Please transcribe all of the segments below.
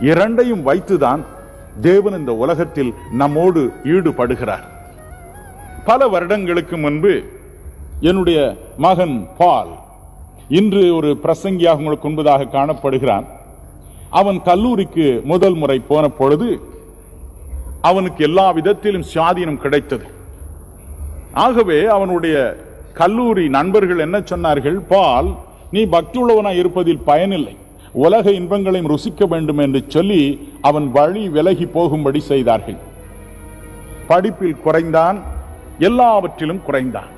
இரண்டையும் வைத்துதான் தேவன் இந்த உலகத்தில் நம்மோடு ஈடுபடுகிறார். பல வருடங்களுக்கு முன்பு என்னுடைய மகன் பால் இன்று ஒரு பிரசங்கியாக உங்களுக்கு உண்பதாக காணப்படுகிறான். அவன் கல்லூரிக்கு முதல் முறை போன பொழுது அவனுக்கு எல்லா விதத்திலும் சுவாதீனம் கிடைத்தது. ஆகவே அவனுடைய கல்லூரி நண்பர்கள் என்ன சொன்னார்கள்? பால் நீ பக்தி உள்ளவனா இருப்பதில் பயனில்லை. உலக இன்பங்களையும் ருசிக்க வேண்டும் என்று சொல்லி அவன் வழி விலகி போகும்படி செய்தார்கள். படிப்பில் குறைந்தான் எல்லாவற்றிலும் குறைந்தான்.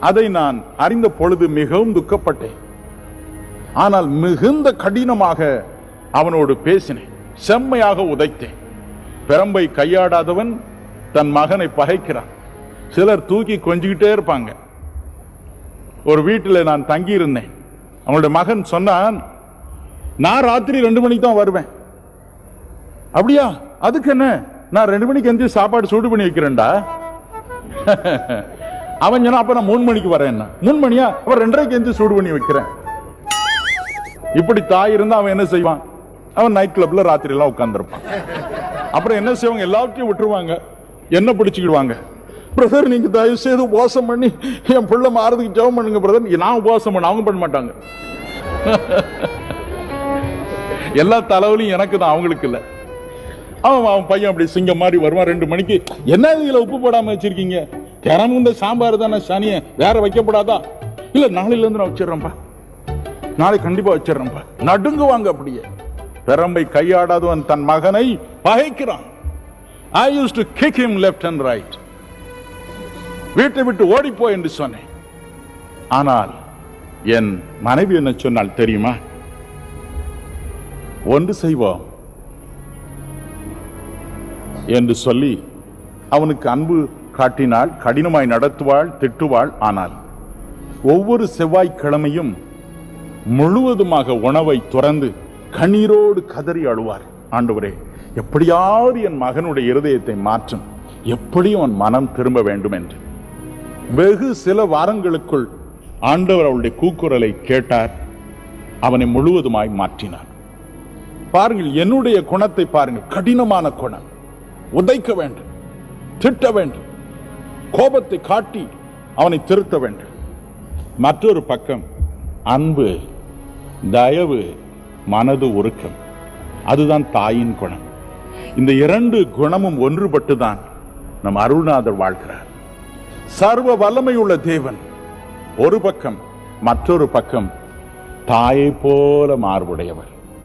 அதை நான் அறிந்த பொழுது மிகவும் துக்கப்பட்டேன். ஆனால் மிகுந்த கடினமாக அவனோடு பேசினேன். செம்மையாக உதைத்தேன். பெரம்பை கையாடாதவன் தன் மகனை பகைக்கிறான். சிலர் தூக்கி கொஞ்சிக்கிட்டே இருப்பாங்க. ஒரு வீட்டில் நான் தங்கியிருந்தேன். அவனுடைய மகன் சொன்னான் நான் ராத்திரி ரெண்டு மணிக்கு தான் வருவேன். அப்படியா? அதுக்கு என்ன? நான் ரெண்டு மணிக்கு எந்திரி சாப்பாடு சூடு பண்ணி வைக்கிறேன்டா. அவன் சொன்னா அப்ப நான் மூணு மணிக்கு வரேன் மூணு மணியா? அவன் ரெண்டரைக்கு எந்திரி சூடு பண்ணி வைக்கிறேன். இப்படி தாய் இருந்தா அவன் என்ன செய்வான்? அவன் நைட் கிளப்ல ராத்திரி எல்லாம் உட்கார்ந்துருப்பான். அப்புறம் என்ன செய்வாங்க? எல்லாத்தையும் விட்டுருவாங்க. என்ன பிடிச்சிக்கிடுவாங்க? பிரதர் நீங்க தயவு செய்து உபவாசம் பண்ணி என் பிள்ளை மாறதுக்கு ஜெபம் பண்ணுங்க பிரதர் நான் உபவாசம் பண்ண அவங்க பண்ண மாட்டாங்க. எல்லா தலைவலியும் எனக்கு தான் அவங்களுக்கு இல்லை. அவன் அவன் பையன் அப்படி சிங்கம் மாதிரி வருவான் ரெண்டு மணிக்கு. என்ன இதில் உப்பு போடாமல் வச்சிருக்கீங்க? தினமும் இந்த சாம்பார் தானே சனியை வேற வைக்கப்படாதா? இல்லை நாளையிலேருந்து நான் வச்சிடறேன்ப்பா. நாளை கண்டிப்பாக வச்சிடறேன்ப்பா. நடுங்குவாங்க அப்படியே. பெரம்பை கையாடாதவன் தன் மகனை பகைக்கிறான். I use to kick him left and right வீட்டை விட்டு ஓடிப்போ என்று சொன்னேன். ஆனால் என் மனைவி என்ன சொன்னால் தெரியுமா? ஒன்று செய்வோம் என்று சொல்லி அவனுக்கு அன்பு காட்டினாள் கடினமாய் நடத்துவாள் திட்டுவாள் ஆனால் ஒவ்வொரு செவ்வாய்க்கிழமையும் முழுவதுமாக உணவை துறந்து கண்ணீரோடு கதறி அழுவார். ஆண்டவரே எப்படியாவது என் மகனுடைய இருதயத்தை மாற்றும். எப்படியும் அவன் மனம் திரும்ப வேண்டும் என்று வெகு சில வாரங்களுக்குள் ஆண்டவர் அவளுடைய கூக்குரலை கேட்டார். அவனை முழுவதுமாய் மாற்றினார் பாருங்கள் என்னுடைய குணத்தை பாருங்கள். கடினமான குணம். உதைக்க வேண்டும். திட்ட வேண்டும். கோபத்தை காட்டி அவனை திருத்த வேண்டும். மற்றொரு பக்கம் அன்பு தயவு மனது உருக்கம். அதுதான் தாயின் குணம். இந்த இரண்டு குணமும் ஒன்றுபட்டுதான் நம் அருள்நாதர் வாழ்கிறார். சர்வ வல்லமையுள்ள தேவன் ஒரு பக்கம் மற்றொரு பக்கம் தாயை போல மார்புடையவர்.